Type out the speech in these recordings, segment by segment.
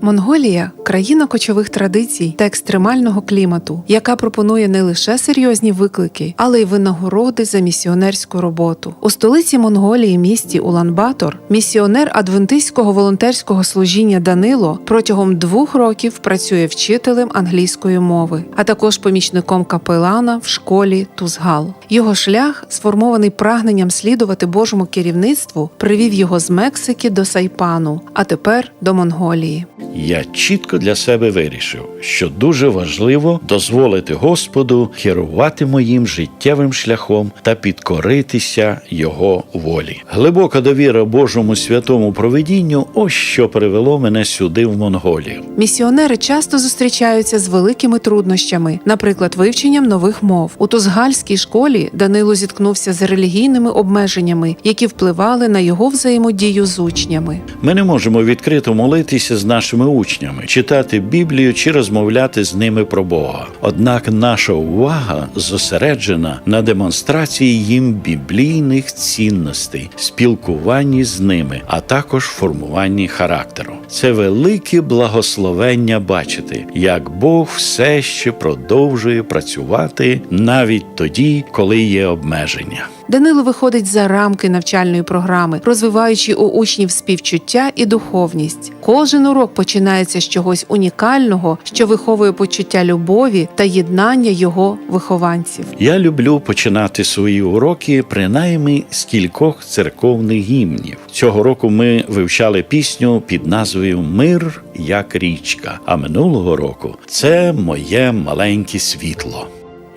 Монголія країна кочових традицій та екстремального клімату, яка пропонує не лише серйозні виклики, але й винагороди за місіонерську роботу. У столиці Монголії, місті Улан-Батор, місіонер адвентистського волонтерського служіння Данило протягом двох років працює вчителем англійської мови, а також помічником капелана в школі Тузгал. Його шлях, сформований прагненням слідувати Божому керівництву, привів його з Мексики до Сайпану, а тепер до Монголії. Я чітко для себе вирішив, що дуже важливо дозволити Господу керувати моїм життєвим шляхом та підкоритися Його волі. Глибока довіра Божому святому провидінню ось що привело мене сюди, в Монголію. Місіонери часто зустрічаються з великими труднощами, наприклад, вивченням нових мов. У Тузгальській школі Данило зіткнувся з релігійними обмеженнями, які впливали на його взаємодію з учнями. Ми не можемо відкрито молитися з нашими учнями, читати Біблію чи розмовляти з ними про Бога. Однак наша увага зосереджена на демонстрації їм біблійних цінностей, спілкуванні з ними, а також формуванні характеру. Це велике благословення бачити, як Бог все ще продовжує працювати навіть тоді, коли є обмеження. Данило виходить за рамки навчальної програми, розвиваючи у учнів співчуття і духовність. Кожен урок починається з чогось унікального, що виховує почуття любові та єднання його вихованців. Я люблю починати свої уроки принаймні з кількох церковних гімнів. Цього року ми вивчали пісню під назвою Мир як річка. А минулого року це моє маленьке світло.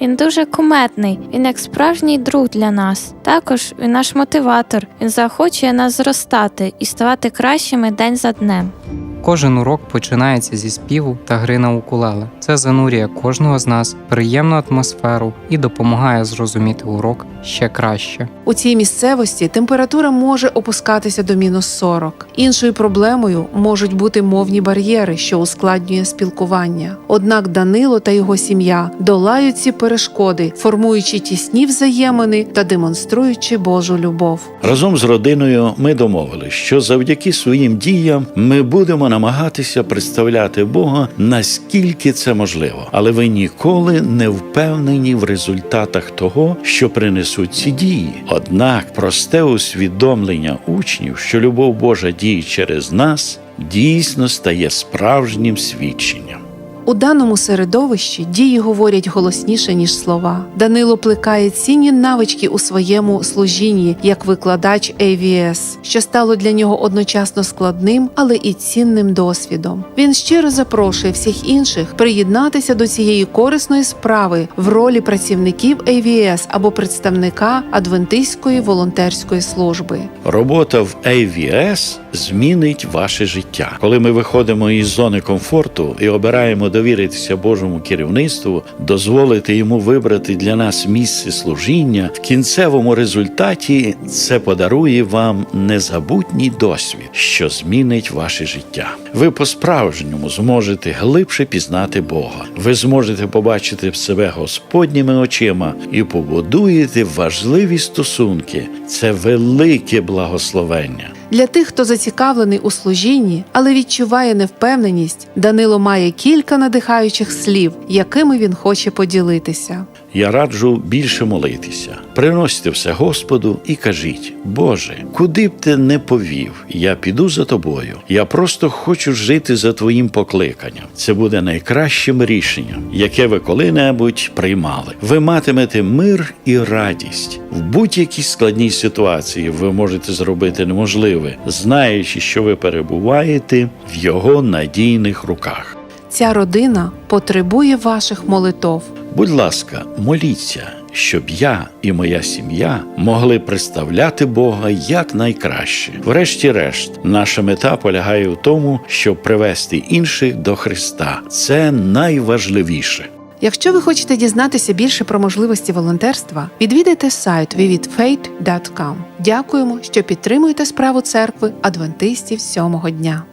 Він дуже куметний, він як справжній друг для нас. Також він наш мотиватор. Він заохочує нас зростати і ставати кращими день за днем. Кожен урок починається зі співу та гри на укулеле. Це занурює кожного з нас приємну атмосферу і допомагає зрозуміти урок ще краще. У цій місцевості температура може опускатися до мінус 40. Іншою проблемою можуть бути мовні бар'єри, що ускладнює спілкування. Однак Данило та його сім'я долають ці перешкоди, формуючи тісні взаємини та демонструючи Божу любов. Разом з родиною ми домовилися, що завдяки своїм діям ми будемо намагатися представляти Бога наскільки це можливо, але ви ніколи не впевнені в результатах того, що принесуть ці дії. Однак просте усвідомлення учнів, що любов Божа діє через нас, дійсно стає справжнім свідченням. У даному середовищі дії говорять голосніше ніж слова. Данило плекає цінні навички у своєму служінні як викладач AVS, що стало для нього одночасно складним, але і цінним досвідом. Він щиро запрошує всіх інших приєднатися до цієї корисної справи в ролі працівників AVS або представника адвентистської волонтерської служби. Робота в AVS змінить ваше життя. Коли ми виходимо із зони комфорту і обираємо довіритися Божому керівництву, дозволити йому вибрати для нас місце служіння, в кінцевому результаті це подарує вам незабутній досвід, що змінить ваше життя. Ви по-справжньому зможете глибше пізнати Бога. Ви зможете побачити себе Господніми очима і побудуєте важливі стосунки. Це велике благословення. Для тих, хто зацікавлений у служінні, але відчуває невпевненість, Данило має кілька надихаючих слів, якими він хоче поділитися. Я раджу більше молитися. Приносьте все Господу і кажіть: Боже, куди б ти не повів, я піду за тобою. Я просто хочу жити за твоїм покликанням. Це буде найкращим рішенням, яке ви коли-небудь приймали. Ви матимете мир і радість в будь-якій складній ситуації. Ви можете зробити неможливе, знаючи, що ви перебуваєте в його надійних руках. Ця родина потребує ваших молитов. Будь ласка, моліться, щоб я і моя сім'я могли представляти Бога як найкраще. Врешті-решт, наша мета полягає в тому, щоб привести інших до Христа. Це найважливіше. Якщо ви хочете дізнатися більше про можливості волонтерства, відвідайте сайт vividfaith.com. Дякуємо, що підтримуєте справу церкви адвентистів сьомого дня.